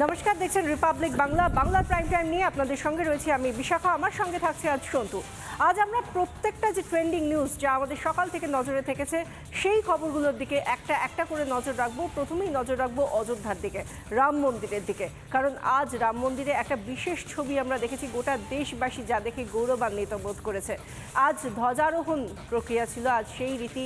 নমস্কার, দেখছেন রিপাবলিক বাংলা বাংলার প্রাইম টাইম নিয়ে আপনাদের সঙ্গে রয়েছে আমি বিশাখা। আমার সঙ্গে থাকছে আজ সন্তু। আজ আমরা প্রত্যেকটা যে ট্রেন্ডিং নিউজ যা আমাদের সকাল থেকে নজরে থেকেছে, সেই খবরগুলোর দিকে একটা একটা করে নজর রাখব। প্রথমেই নজর রাখব অযোধ্যার দিকে, রাম মন্দিরের দিকে। কারণ আজ রাম মন্দিরে একটা বিশেষ ছবি আমরা দেখেছি, গোটা দেশবাসী যা দেখে গৌরবান্বিত বোধ করেছে। আজ ধ্বজারোহণ প্রক্রিয়া ছিল, আজ সেই রীতি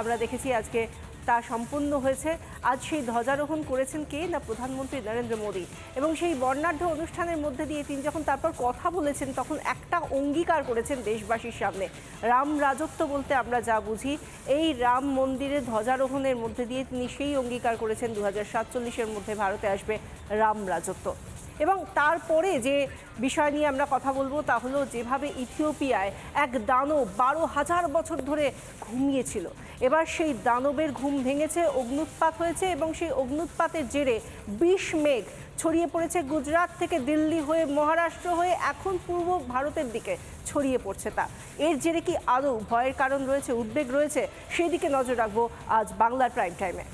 আমরা দেখেছি আজকে তা সম্পূর্ণ হয়েছে। আজ সেই ধ্বজারোহণ করেছেন কে না প্রধানমন্ত্রী নরেন্দ্র মোদী? এবং সেই বর্ণাঢ্য অনুষ্ঠানের মধ্যে দিয়ে তিনি যখন তারপর কথা বলেছেন, তখন একটা অঙ্গীকার করেছেন দেশবাসীর সামনে। রাম রাজত্ব বলতে আমরা যা বুঝি, এই রাম মন্দিরে ধ্বজারোহণের মধ্যে দিয়ে তিনি সেই অঙ্গীকার করেছেন দু হাজার সাতচল্লিশের মধ্যে ভারতে আসবে রাম রাজত্ব। এবং তারপরে যে বিষয় নিয়ে আমরা কথা বলব তা হলো যেভাবে ইথিওপিয়ায় এক দানব বারো হাজার বছর ধরে ঘুমিয়েছিল। এবার সেই দানবের ঘুম ভেঙেছে, অগ্নুৎপাত হয়েছে এবং সেই অগ্নুৎপাতের জেরে বিষ মেঘ ছড়িয়ে পড়েছে গুজরাট থেকে দিল্লি হয়ে মহারাষ্ট্র হয়ে। এখন পূর্ব ভারতের দিকে ছড়িয়ে পড়ছে তা। এর জেরে কি আদৌ ভয়ের কারণ রয়েছে, উদ্বেগ রয়েছে? সেই দিকে নজর রাখব আজ বাংলার প্রাইম টাইমে।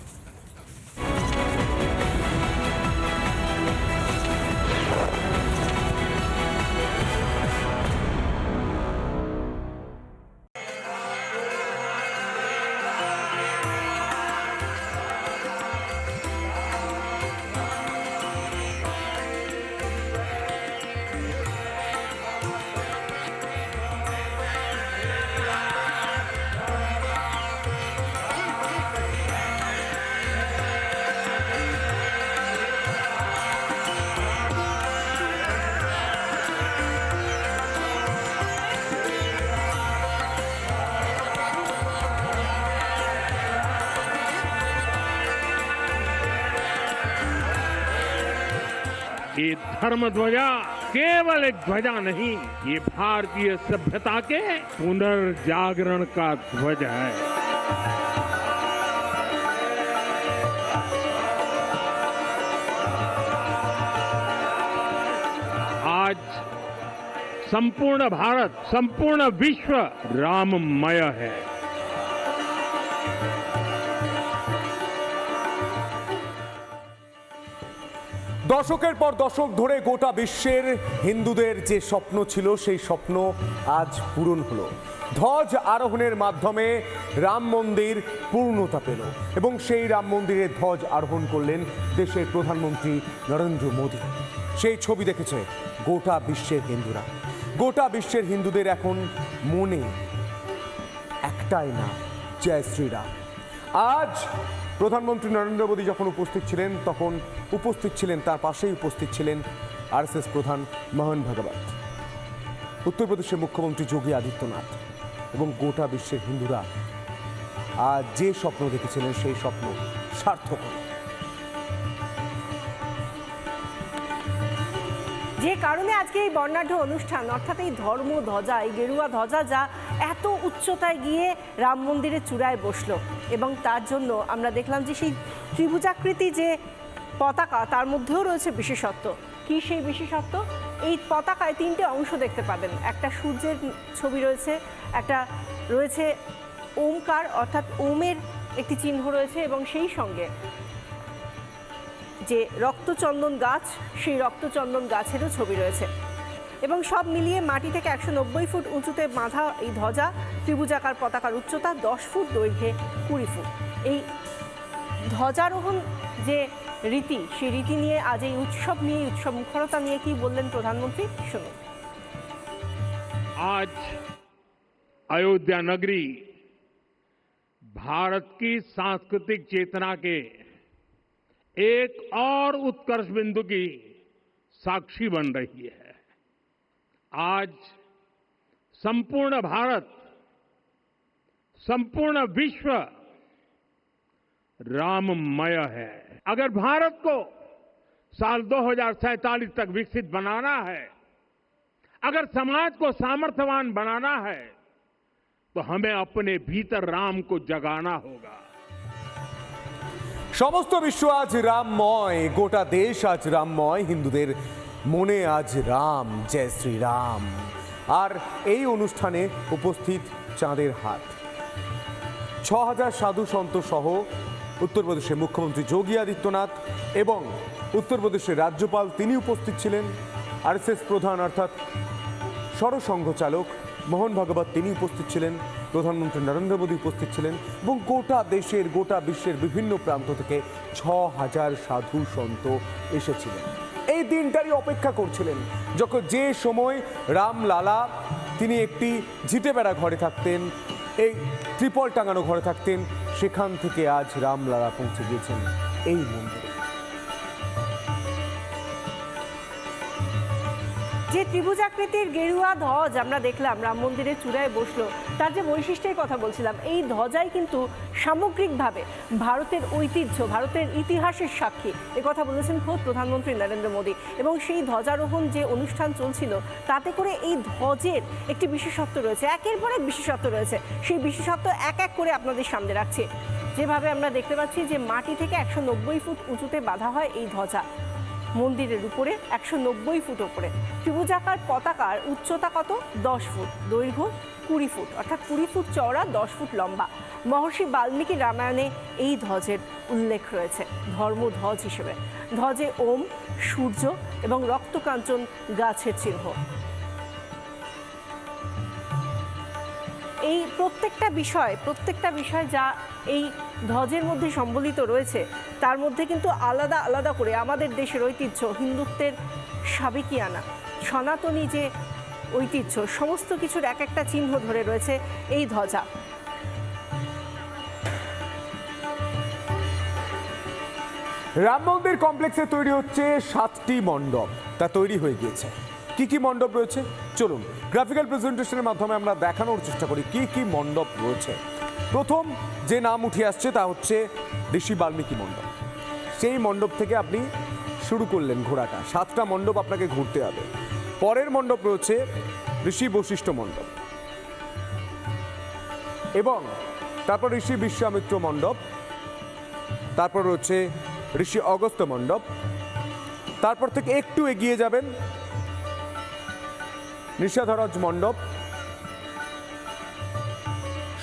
ये धर्म ध्वजा केवल एक ध्वजा नहीं, ये भारतीय सभ्यता के पुनर्जागरण का ध्वज है। आज संपूर्ण भारत, संपूर्ण विश्व राममय है। দশকের পর দশক ধরে গোটা বিশ্বের হিন্দুদের যে স্বপ্ন ছিল, সেই স্বপ্ন আজ পূরণ হলো। ধ্বজ আরোহণের মাধ্যমে রাম মন্দির পূর্ণতা পেল এবং সেই রাম মন্দিরে ধ্বজ আরোহণ করলেন দেশের প্রধানমন্ত্রী নরেন্দ্র মোদী। সেই ছবি দেখেছে গোটা বিশ্বের হিন্দুরা। গোটা বিশ্বের হিন্দুদের এখন মনে একটাই না জয় শ্রীরাম। আজ প্রধানমন্ত্রী নরেন্দ্র মোদী যখন উপস্থিত ছিলেন, তখন উপস্থিত ছিলেন, তার পাশেই উপস্থিত ছিলেন আরএসএস প্রধান মোহন ভাগবত। উত্তরপ্রদেশের মুখ্যমন্ত্রী যোগী আদিত্যনাথ এবং গোটা বিশ্বের হিন্দুরা আজ যে স্বপ্ন দেখেছিলেন, সেই স্বপ্ন সার্থক যে কারণে আজকে এই বর্ণাঢ্য অনুষ্ঠান, অর্থাৎ এই ধর্ম, ধ্বজা, এই গেরুয়া ধ্বজা যা এত উচ্চতায় গিয়ে রাম মন্দিরের চূড়ায় বসল এবং তার জন্য আমরা দেখলাম যে সেই ত্রিভুজাকৃতি যে পতাকা, তার মধ্যেও রয়েছে বিশেষত্ব। কি সেই বিশেষত্ব? এই পতাকায় তিনটে অংশ দেখতে পাবেন। একটা সূর্যের ছবি রয়েছে, একটা রয়েছে ওমকার, অর্থাৎ ওমের একটি চিহ্ন রয়েছে এবং সেই সঙ্গে যে রক্তচন্দন গাছ, সেই রক্তচন্দন গাছেরও ছবি রয়েছে। এবং সব মিলিয়ে মাটি থেকে একশো নব্বই ফুট উঁচুতে বাঁধা এই ধ্বজা ত্রিভুজাকার পতাকার উচ্চতা দশ ফুট দৈর্ঘ্যে কুড়ি ফুট এই ধ্বজারোহণ যে রীতি সেই রীতি নিয়ে আজ এই উৎসব নিয়ে এই উৎসব মুখরতা নিয়ে কি বললেন প্রধানমন্ত্রী শুনুন आज अयोध्या नगरी भारत की सांस्कृतिक चेतना के एक और उत्कर्ष बिंदु की साक्षी बन रही है आज संपूर्ण भारत संपूर्ण विश्व राममय है अगर भारत को साल 2047 तक विकसित बनाना है अगर समाज को सामर्थ्यवान बनाना है तो हमें अपने भीतर राम को जगाना होगा সমস্ত বিশ্ব আজ রামময় গোটা দেশ আজ রামময় হিন্দুদের মনে আজ রাম, জয় শ্রীরাম। আর এই অনুষ্ঠানে উপস্থিত চাঁদের হাত। ছ হাজার সাধু সন্ত সহ উত্তরপ্রদেশের মুখ্যমন্ত্রী যোগী আদিত্যনাথ এবং উত্তরপ্রদেশের রাজ্যপাল তিনি উপস্থিত ছিলেন। আরএসএস প্রধান অর্থাৎ সরসংঘ চালক মোহন ভাগবত তিনি উপস্থিত ছিলেন। প্রধানমন্ত্রী নরেন্দ্র মোদী উপস্থিত ছিলেন এবং গোটা দেশের, গোটা বিশ্বের বিভিন্ন প্রান্ত থেকে ছ হাজার সাধু সন্ত এসেছিলেন। এই দিনটারই অপেক্ষা করছিলেন, যখন যে সময় রামলালা, তিনি একটি ঝিটে বেড়া ঘরে থাকতেন, এই ত্রিপল টাঙানো ঘরে থাকতেন, সেখান থেকে আজ রামলালা পৌঁছে গিয়েছেন এই মন্দিরে। যে ত্রিভুজাকৃতির গেরুয়া ধ্বজ আমরা দেখলাম, রাম মন্দিরের চূড়ায় বসল, তার যে বৈশিষ্ট্যের কথা বলছিলাম, এই ধ্বজাই কিন্তু সামগ্রিকভাবে ভারতের ঐতিহ্য, ভারতের ইতিহাসের সাক্ষী। কথা বলেছেন খোদ প্রধানমন্ত্রী নরেন্দ্র মোদী। এবং সেই ধ্বজারোহণ যে অনুষ্ঠান চলছিল, তাতে করে এই ধ্বজের একটি বিশেষত্ব রয়েছে, একের পর এক বিশেষত্ব রয়েছে। সেই বিশেষত্ব এক এক করে আপনাদের সামনে রাখছে। যেভাবে আমরা দেখতে পাচ্ছি যে মাটি থেকে একশো নব্বই ফুট উঁচুতে বাঁধা হয় এই ধ্বজা। মন্দিরের উপরে একশো নব্বই ফুট ওপরে। ত্রিভুজাকার পতাকার উচ্চতা কত? দশ ফুট। দৈর্ঘ্য কুড়ি ফুট। অর্থাৎ কুড়ি ফুট চওড়া, দশ ফুট লম্বা। মহর্ষি বাল্মীকি রামায়ণে এই ধ্বজের উল্লেখ রয়েছে। ধর্মধ্বজ হিসেবে। ধ্বজে ওম, সূর্য এবং রক্তকাঞ্চন গাছের চিহ্ন। এই প্রত্যেকটা বিষয় প্রত্যেকটা বিষয় যা এই ধ্বজের মধ্যে সম্বলিত রয়েছে, তার মধ্যে কিন্তু আলাদা আলাদা করে আমাদের দেশের ঐতিহ্য, হিন্দুত্বের সাবেকিয়ানা, সনাতনী যে ঐতিহ্য, সমস্ত কিছুর এক একটা চিহ্ন ধরে রয়েছে এই ধ্বজা। রাম মন্দির কমপ্লেক্সে তৈরি হচ্ছে সাতটি মণ্ডপ, তা তৈরি হয়ে গিয়েছে। কি কি মণ্ডপ রয়েছে? চলুন গ্রাফিক্যাল প্রেজেন্টেশনের মাধ্যমে আমরা দেখানোর চেষ্টা করি কি কি মণ্ডপ রয়েছে। প্রথম যে নাম উঠে আসছে তা হচ্ছে ঋষি বাল্মীকি মণ্ডপ। সেই মণ্ডপ থেকে আপনি শুরু করলেন ঘোরাটা। সাতটা মণ্ডপ আপনাকে ঘুরতে হবে। পরের মণ্ডপ রয়েছে ঋষি বশিষ্ঠ মণ্ডপ। এবং তারপর ঋষি বিশ্বামিত্র মণ্ডপ, তারপর রয়েছে ঋষি অগস্ত মণ্ডপ। তারপর থেকে একটু এগিয়ে যাবেন নিষাধরজ মণ্ডপ,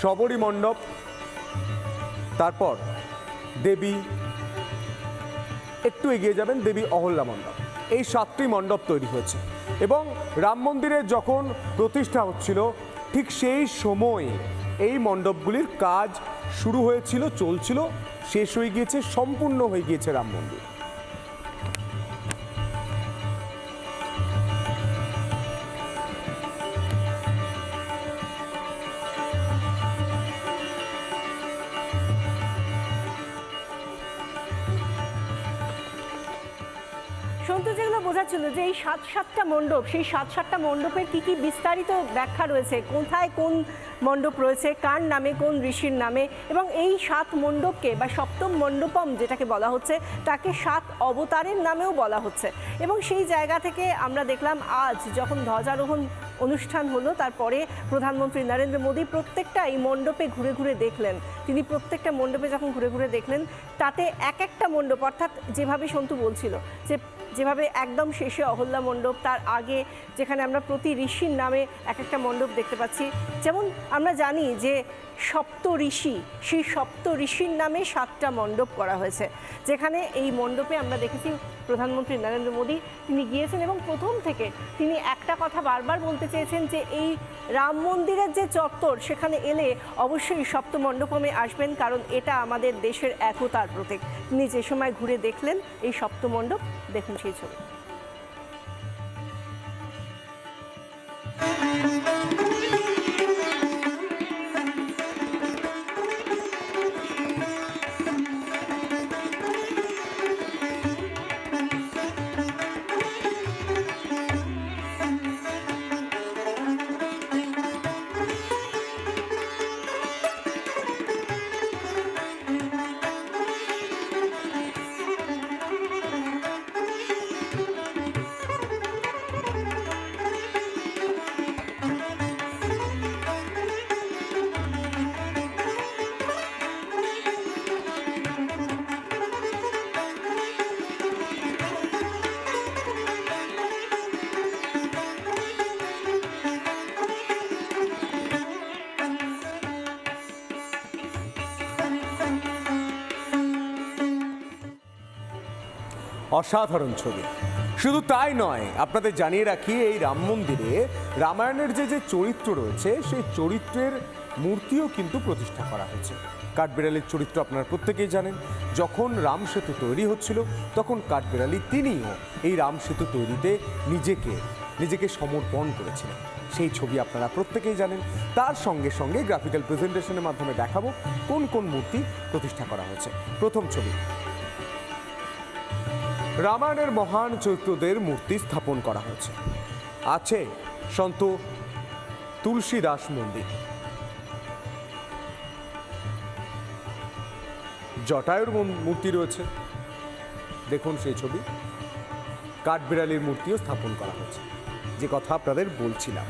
শবরী মণ্ডপ, তারপর দেবী, একটু এগিয়ে যাবেন, দেবী অহল্যা মণ্ডপ। এই সাতটি মণ্ডপ তৈরি হয়েছে এবং রাম মন্দিরের যখন প্রতিষ্ঠা হচ্ছিল, ঠিক সেই সময় এই মণ্ডপগুলির কাজ শুরু হয়েছিল, চলছিল, শেষ হয়ে গিয়েছে, সম্পূর্ণ হয়ে গিয়েছে রাম মন্দির। বোঝাচ্ছিল যে এই সাত সাতটা মণ্ডপ, সেই সাত সাতটা মণ্ডপের কি কি বিস্তারিত ব্যাখ্যা রয়েছে? কোথায় কোন মণ্ডপ রয়েছে? কার নামে, কোন ঋষির নামে? এবং এই সাত মণ্ডপকে বা সপ্তম মণ্ডপম যেটাকে বলা হচ্ছে, তাকে সাত অবতারের নামেও বলা হচ্ছে। এবং সেই জায়গা থেকে আমরা দেখলাম আজ যখন ধ্বজারোহণ অনুষ্ঠান হলো, তারপরে প্রধানমন্ত্রী নরেন্দ্র মোদী প্রত্যেকটা এই মণ্ডপে ঘুরে ঘুরে দেখলেন। তিনি প্রত্যেকটা মণ্ডপে যখন ঘুরে ঘুরে দেখলেন, তাতে এক একটা মণ্ডপ, অর্থাৎ যেভাবে সন্তু বলছিল, যে যেভাবে একদম শেষে অহল্যা মণ্ডপ, তার আগে যেখানে আমরা প্রতি ঋষির নামে এক একটা মণ্ডপ দেখতে পাচ্ছি। যেমন আমরা জানি যে সপ্ত ঋষি, সেই সপ্ত ঋষির নামে সাতটা মণ্ডপ করা হয়েছে। যেখানে এই মণ্ডপে আমরা দেখেছি প্রধানমন্ত্রী নরেন্দ্র মোদী, তিনি গিয়েছেন এবং প্রথম থেকে তিনি একটা কথা বারবার বলতে চেয়েছেন যে এই রাম মন্দিরের যে চত্বর, সেখানে এলে অবশ্যই সপ্ত মণ্ডপমে আসবেন কারণ এটা আমাদের দেশের একতার প্রতীক। তিনি যে সময় ঘুরে দেখলেন এই সপ্ত মণ্ডপ, দেখুন সেই ছবি। অসাধারণ ছবি। শুধু তাই নয়, আপনাদের জানিয়ে রাখি, এই রাম মন্দিরে রামায়ণের যে যে চরিত্র রয়েছে, সেই চরিত্রের মূর্তিও কিন্তু প্রতিষ্ঠা করা হয়েছে। কাঠবিড়ালির চরিত্র আপনারা প্রত্যেকেই জানেন। যখন রাম সেতু তৈরি হচ্ছিল, তখন কাঠবিড়ালি তিনিও এই রাম সেতু তৈরিতে নিজেকে নিজেকে সমর্পণ করেছিলেন। সেই ছবি আপনারা প্রত্যেকেই জানেন। তার সঙ্গে সঙ্গে গ্রাফিক্যাল প্রেজেন্টেশনের মাধ্যমে দেখাবো কোন কোন মূর্তি প্রতিষ্ঠা করা হয়েছে। প্রথম ছবি রামায়ণের মহান চৈত্রদের মূর্তি স্থাপন করা হয়েছে। আছে সন্ত তুলসী দাস মন্দির। জটায়ুর মূর্তি রয়েছে। দেখুন সেই ছবি। কাঠবিড়ালির মূর্তিও স্থাপন করা হয়েছে। যে কথা আপনাদের বলছিলাম।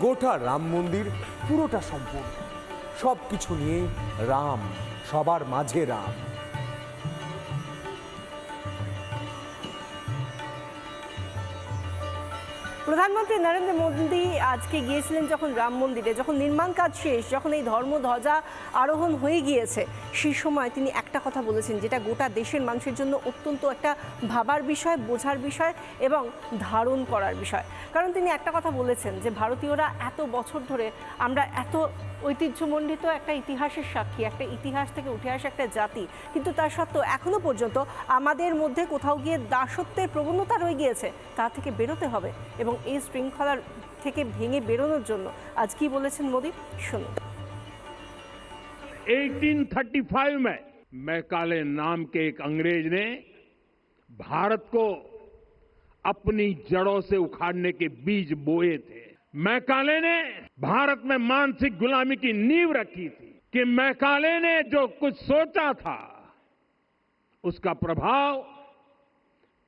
গোটা রাম মন্দির পুরোটা সম্পূর্ণ। সব কিছু নিয়ে রাম, সবার মাঝে রাম। প্রধানমন্ত্রী নরেন্দ্র মোদী আজকে গিয়েছিলেন যখন রাম মন্দিরে, যখন নির্মাণ কাজ শেষ, যখন এই ধর্ম ধ্বজা আরোহণ হয়ে গিয়েছে, সেই সময় তিনি একটা কথা বলেছেন, যেটা গোটা দেশের মানুষের জন্য অত্যন্ত একটা ভাবার বিষয়, বোঝার বিষয় এবং ধারণ করার বিষয়। কারণ তিনি একটা কথা বলেছেন যে, ভারতীয়রা এত বছর ধরে আমরা এত ঐতিহ্যমণ্ডিত একটা ইতিহাসের সাক্ষী একটা ইতিহাস থেকে উঠে আসা একটা জাতি কিন্তু তার সত্ত্বেও এখনো পর্যন্ত আমাদের মধ্যে কোথাও গিয়ে দাসত্বের প্রবণতা রয়ে গিয়েছে তা থেকে বেরোতে হবে এবং এই শৃঙ্খলার থেকে ভেঙে বেরোনোর জন্য আজ কি বলেছেন মোদী শুনুন 1835 में मैकाले नाम के एक अंग्रेज ने भारत को अपनी जड़ों से उखाड़ने के बीज बोए थे मैकाले ने भारत में मानसिक गुलामी की नींव रखी थी कि मैकाले ने जो कुछ सोचा था, उसका प्रभाव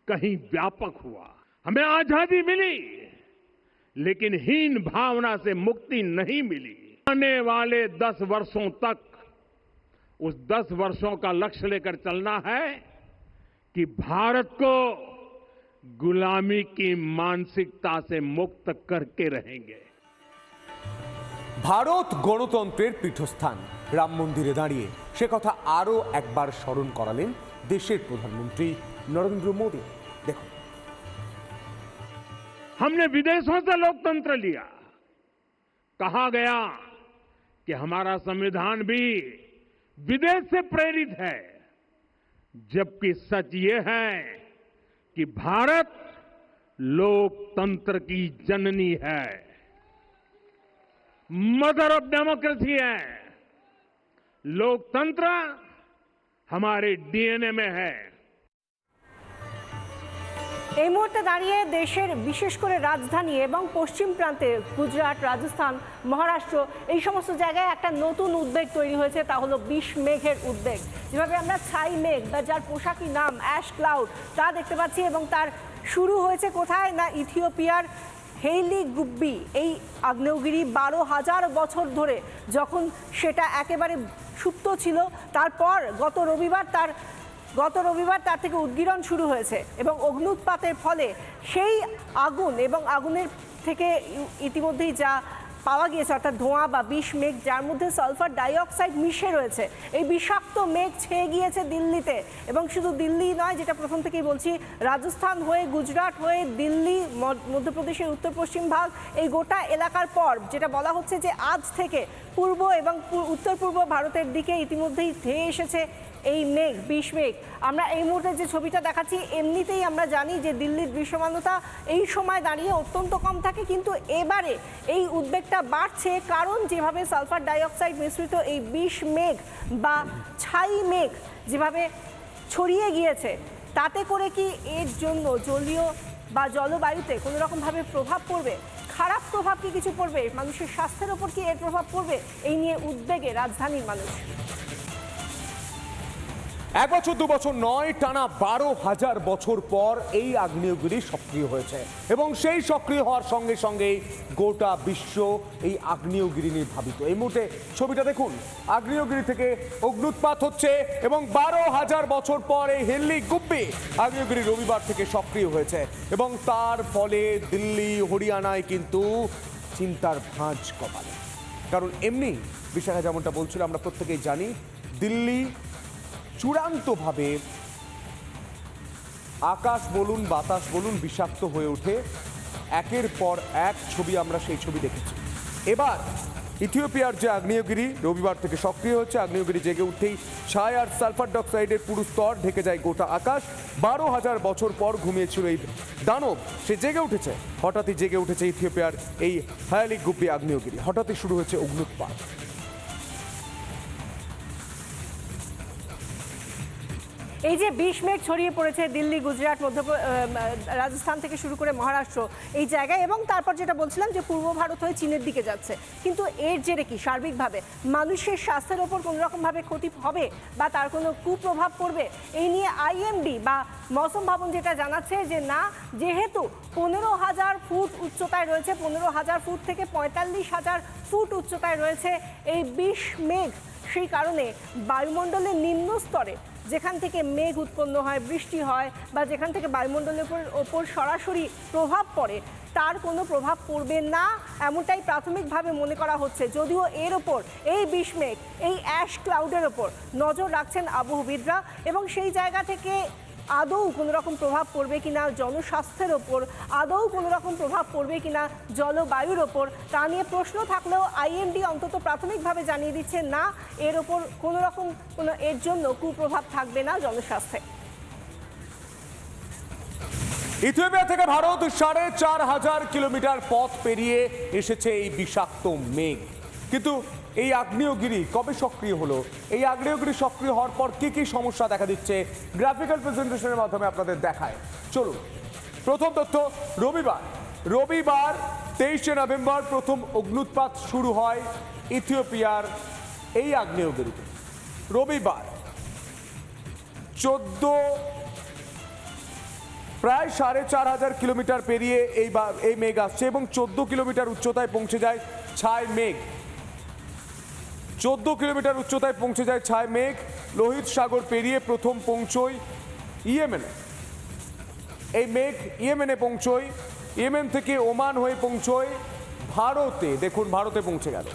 कहीं व्यापक हुआ। हमें आज़ादी मिली, लेकिन हीन भावना से मुक्ति नहीं मिली। आने वाले दस वर्षों तक, उस दस वर्षों का लक्ष्य लेकर चलना है कि भारत को गुलामी की मानसिकता से मुक्त करके रहेंगे ভারত গণতন্ত্রের পীঠস্থান রাম মন্দিরে দাঁড়িয়ে সে কথা আরও একবার স্মরণ করালেন দেশের প্রধানমন্ত্রী নরেন্দ্র মোদী দেখুন हमने विदेशों से लोकतंत्र लिया कहा गया कि हमारा संविधान भी विदेश से प्रेरित है जबकि सच ये है कि भारत लोकतंत्र की जननी है। मदर ऑफ़ डेमोक्रेसी है। लोकतंत्र हमारे डीएनए में है। এই মুহূর্তে দাঁড়িয়ে দেশের বিশেষ করে রাজধানী এবং পশ্চিম প্রান্তে গুজরাট, রাজস্থান, মহারাষ্ট্র, এই সমস্ত জায়গায় একটা নতুন উদ্বেগ তৈরি হয়েছে, তা হলো বিষ মেঘের উদ্বেগ। যেভাবে আমরা ছাই মেঘ বা যার পোশাকি নাম অ্যাশ ক্লাউড, তা দেখতে পাচ্ছি এবং তার শুরু হয়েছে কোথায় না ইথিওপিয়ার হেইলি গুব্বি, এই আগ্নেয়গিরি বারো হাজার বছর ধরে যখন সেটা একেবারে সুপ্ত ছিল, তারপর গত রবিবার তার গত রবিবার তার থেকে উদ্গীরণ শুরু হয়েছে এবং অগ্নুৎপাতের ফলে সেই আগুন এবং আগুনের থেকে ইতিমধ্যেই যা পাওয়া গিয়েছে, অর্থাৎ ধোঁয়া বা বিষ মেঘ, যার মধ্যে সালফার ডাইঅক্সাইড মিশে রয়েছে, এই বিষাক্ত মেঘ ছেয়ে গিয়েছে দিল্লিতে। এবং শুধু দিল্লি নয়, যেটা প্রথম থেকেই বলছি, রাজস্থান হয়ে, গুজরাট হয়ে, দিল্লি মধ্য- মধ্যপ্রদেশের উত্তর পশ্চিম ভাগ, এই গোটা এলাকার পর, যেটা বলা হচ্ছে যে আজ থেকে পূর্ব এবং উত্তর পূর্ব ভারতের দিকে ইতিমধ্যেই ধেয়ে এসেছে এই মেঘ, বিষ মেঘ। আমরা এই মুহূর্তে যে ছবিটা দেখাচ্ছি, এমনিতেই আমরা জানি যে দিল্লির দৃশ্যমানতা এই সময় দাঁড়িয়ে অত্যন্ত কম থাকে, কিন্তু এবারে এই উদ্বেগটা বাড়ছে কারণ যেভাবে সালফার ডাইঅক্সাইড মিশ্রিত এই বিষ মেঘ বা ছাই মেঘ যেভাবে ছড়িয়ে গিয়েছে, তাতে করে কি এর জন্য জলীয় বা জলবায়ুতে কোনো রকমভাবে প্রভাব পড়বে? খারাপ প্রভাব কি কিছু পড়বে? মানুষের স্বাস্থ্যের ওপর কি এর প্রভাব পড়বে? এই নিয়ে উদ্বেগে রাজধানীর মানুষ। এক বছর, দু বছর নয়, টানা বারো হাজার বছর পর এই আগ্নেয়গিরি সক্রিয় হয়েছে। এবং সেই সক্রিয় হওয়ার সঙ্গে সঙ্গে গোটা বিশ্ব এই আগ্নেয়গিরি নিয়ে ভাবিত। এই মুহূর্তে ছবিটা দেখুন। আগ্নেয়গিরি থেকে অগ্নুৎপাত হচ্ছে এবং বারো হাজার বছর পর এই হেল্লি গুব্বি আগ্নেয়গিরি রবিবার থেকে সক্রিয় হয়েছে। এবং তার ফলে দিল্লি, হরিয়ানায় কিন্তু চিন্তার ভাঁজ কপালে। কারণ এমনি, বিশাখা যেমনটা বলছিল, আমরা প্রত্যেকেই জানি, দিল্লি চূড়ান্তভাবে আকাশ বলুন, বাতাস বলুন, বিষাক্ত হয়ে ওঠে। একের পর এক ছবি আমরা সেই ছবি দেখেছি। এবার ইথিওপিয়ার যে আগ্নেয়গিরি, রবিবার থেকে সক্রিয় হচ্ছে। আগ্নেয়গিরি জেগে উঠতেই ছায় আর সালফার ডাইঅক্সাইডের পুরো স্তর ঢেকে যায় গোটা আকাশ। বারো হাজার বছর পর ঘুমিয়েছিল এই দানব। সে জেগে উঠেছে। হঠাৎই জেগে উঠেছে ইথিওপিয়ার এই হায়ালিক গুপি আগ্নেয়গিরি। হঠাৎই শুরু হয়েছে অগ্নুৎপাত এই যে বিষ মেঘ ছড়িয়ে পড়েছে দিল্লি, গুজরাট, মধ্য রাজস্থান থেকে শুরু করে মহারাষ্ট্র এই জায়গায় এবং তারপর যেটা বলছিলাম যে পূর্ব ভারত হয়ে চীনের দিকে যাচ্ছে। কিন্তু এর জেরে কি সার্বিকভাবে মানুষের স্বাস্থ্যের ওপর কোনো রকমভাবে ক্ষতি হবে বা তার কোনো কুপ্রভাব পড়বে? এই নিয়ে আইএমডি বা মৌসুম ভবন যেটা জানাচ্ছে যে না, যেহেতু পনেরো হাজার ফুট উচ্চতায় রয়েছে, পনেরো হাজার ফুট থেকে পঁয়তাল্লিশ হাজার ফুট উচ্চতায় রয়েছে এই বিষ মেঘ। সেই কারণে বায়ুমণ্ডলের নিম্ন স্তরে যেখান থেকে মেঘ উৎপন্ন হয়, বৃষ্টি হয় বা যেখান থেকে বায়ুমণ্ডলের উপর, ওপর সরাসরি প্রভাব পড়ে, তার কোনো প্রভাব পড়বে না এমনটাই প্রাথমিকভাবে মনে করা হচ্ছে। যদিও এর ওপর, এই বিষ্মেঘ এই অ্যাশ ক্লাউডের ওপর নজর রাখছেন আবহবিদরা এবং সেই জায়গা থেকে আদৌ কোনো রকম প্রভাব পড়বে কি না জনস্বাস্থ্যের ওপর? আদৌ কোনো রকম প্রভাব পড়বে কি না জলবায়ুর ওপর? তা নিয়ে প্রশ্ন থাকলেও আইএমডি অন্তত প্রাথমিকভাবে জানিয়ে দিচ্ছে, না, এর ওপর কোনো রকম কোনো, এর জন্য কুপ্রভাব থাকবে না জনস্বাস্থ্যে। ইথিওপিয়া থেকে ভারত সাড়ে চার হাজার কিলোমিটার পথ পেরিয়ে এসেছে এই বিষাক্ত মেঘ। কিন্তু এই আগ্নেয়গিরি কবে সক্রিয় হলো? এই আগ্নেয়গিরি সক্রিয় হওয়ার পর কি কি সমস্যা দেখা দিচ্ছে? গ্রাফিক্যাল প্রেজেন্টেশনের মাধ্যমে আপনাদের দেখায়। চলুন, প্রথম তথ্য, রবিবার। রবিবার তেইশে নভেম্বর প্রথম অগ্নুৎপাত শুরু হয় ইথিওপিয়ার এই আগ্নেয়গিরিতে। রবিবার চোদ্দ, প্রায় সাড়ে চার হাজার কিলোমিটার পেরিয়ে এই এই মেঘ আসছে এবং চোদ্দ কিলোমিটার উচ্চতায় পৌঁছে যায় ছায় মেঘ। চোদ্দ কিলোমিটার উচ্চতায় পৌঁছে যায় ছায় মেঘ। লোহিত সাগর পেরিয়ে প্রথম পৌঁছয় ইয়েমেনে। এই মেঘ ইয়েমেনে পৌঁছয়। ইয়েমেন থেকে ওমান হয়ে পৌঁছয় ভারতে। দেখুন, ভারতে পৌঁছে গেল।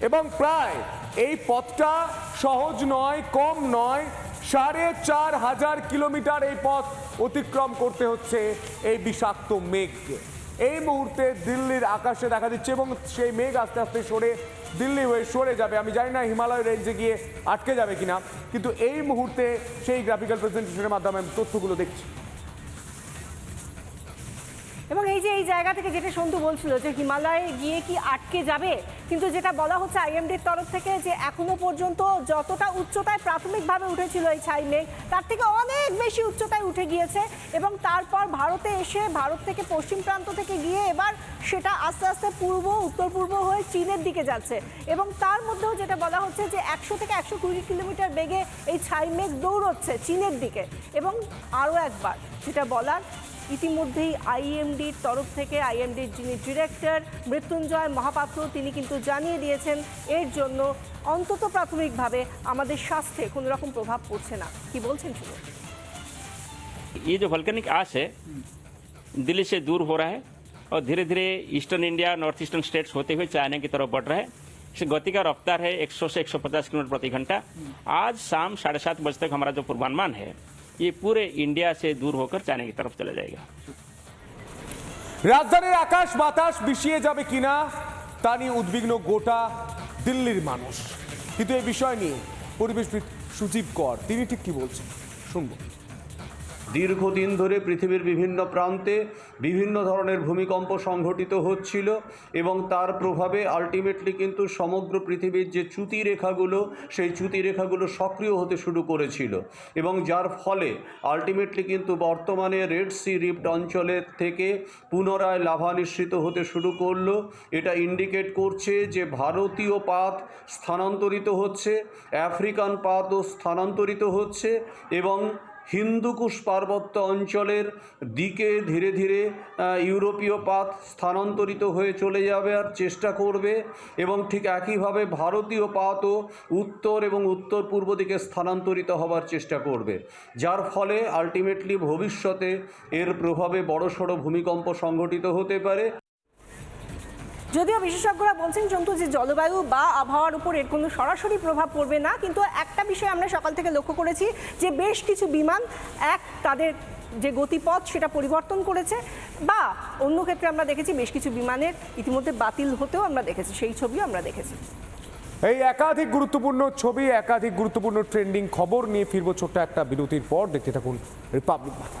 এবং প্রায় এই পথটা সহজ নয়, কম নয়, সাড়ে চার হাজার কিলোমিটার এই পথ অতিক্রম করতে হচ্ছে এই বিষাক্ত মেঘকে। এই মুহূর্তে দিল্লির আকাশে দেখা দিচ্ছে এবং সেই মেঘ আস্তে আস্তে সরে দিল্লি হয়ে সরে যাবে। আমি জানি না হিমালয় রেঞ্জে গিয়ে আটকে যাবে কিনা, কিন্তু এই মুহূর্তে সেই গ্রাফিক্যাল প্রেজেন্টেশনের মাধ্যমে আমি তথ্যগুলো দেখছি। এই যে এই জায়গা থেকে যেটা সন্তু বলছিল যে হিমালয়ে গিয়ে কি আটকে যাবে, কিন্তু যেটা বলা হচ্ছে আইএমডির তরফ থেকে যে এখনও পর্যন্ত যতটা উচ্চতায় প্রাথমিকভাবে উঠেছিল এই ছাই মেঘ, তার থেকে অনেক বেশি উচ্চতায় উঠে গিয়েছে এবং তারপর ভারতে এসে, ভারত থেকে পশ্চিম প্রান্ত থেকে গিয়ে এবার সেটা আস্তে আস্তে পূর্ব, উত্তর পূর্ব হয়ে চীনের দিকে যাচ্ছে এবং তার মধ্যেও যেটা বলা হচ্ছে যে একশো থেকে একশো কুড়ি কিলোমিটার বেগে এই ছাই মেঘ দৌড়চ্ছে চীনের দিকে এবং আরও একবার যেটা বলার ইতিমধ্যেই আইএমডির তরফ থেকে আইএমডির যিনি ডিরেক্টর মৃত্যুঞ্জয় মহাপাত্র তিনি কিন্তু জানিয়ে দিয়েছেন এর জন্য অন্তত প্রাথমিকভাবে আমাদের স্বাস্থ্যে কোনো রকম প্রভাব পড়ছে না কি বলছেন শুনুন ये जो वल्केनिक आश है दिल्ली से दूर हो रहा है और धीरे धीरे eastern India north eastern states होते हुए चाइना की तरफ बढ़ रहा है इसकी गति का रफ्तार है 100 से 150 किलोमीटर प्रति घंटा आज शाम साढ़े सात बजे तक हमारा जो पूर्वानुमान है ये पूरे इंडिया से दूर होकर चाइना की तरफ चला जाएगा রাজধানীর আকাশ বাতাস বিষিয়ে যাবে কিনা তা নিয়ে উদ্বিগ্ন গোটা দিল্লির মানুষ কিন্তু এই বিষয় নিয়ে পরিবেশবিদ সুজীব কর তিনি ঠিক কি বলছেন শুনবো দীর্ঘদিন ধরে পৃথিবীর বিভিন্ন প্রান্তে বিভিন্ন ধরনের ভূমিকম্প সংঘটিত হচ্ছিল এবং তার প্রভাবে আলটিমেটলি কিন্তু সমগ্র পৃথিবীর যে চ্যুতি রেখাগুলো, সেই চ্যুতি রেখাগুলো সক্রিয় হতে শুরু করেছিল এবং যার ফলে আলটিমেটলি কিন্তু বর্তমানে রেড সি রিফট অঞ্চলের থেকে পুনরায় লাভা হতে শুরু করল। এটা ইন্ডিকেট করছে যে ভারতীয় পাত স্থানান্তরিত হচ্ছে আফ্রিকান পাতও স্থানান্তরিত হচ্ছে এবং হিন্দুকুশ পার্বত্য অঞ্চলের দিকে ধীরে ধীরে ইউরোপীয় পাত স্থানান্তরিত হয়ে চলে যাবে আর চেষ্টা করবে এবং ঠিক একইভাবে ভারতীয় পাতও উত্তর এবং উত্তর পূর্ব দিকে স্থানান্তরিত হবার চেষ্টা করবে। যার ফলে আলটিমেটলি ভবিষ্যতে এর প্রভাবে বড়সড় ভূমিকম্প সংঘটিত হতে পারে। যদিও বিশেষজ্ঞরা বলছেন জন্তু যে জলবায়ু বা আবহাওয়ার উপর এর কোনো সরাসরি প্রভাব পড়বে না, কিন্তু একটা বিষয় আমরা সকাল থেকে লক্ষ্য করেছি যে বেশ কিছু বিমান এক তাদের যে গতিপথ সেটা পরিবর্তন করেছে বা অন্য ক্ষেত্রে আমরা দেখেছি বেশ কিছু বিমানের ইতিমধ্যে বাতিল হতেও আমরা দেখেছি, সেই ছবিও আমরা দেখেছি। এই একাধিক গুরুত্বপূর্ণ ছবি, একাধিক গুরুত্বপূর্ণ ট্রেন্ডিং খবর নিয়ে ফিরবো ছোট্ট একটা বিরতির পর। দেখতে থাকুন রিপাবলিক বার্তা।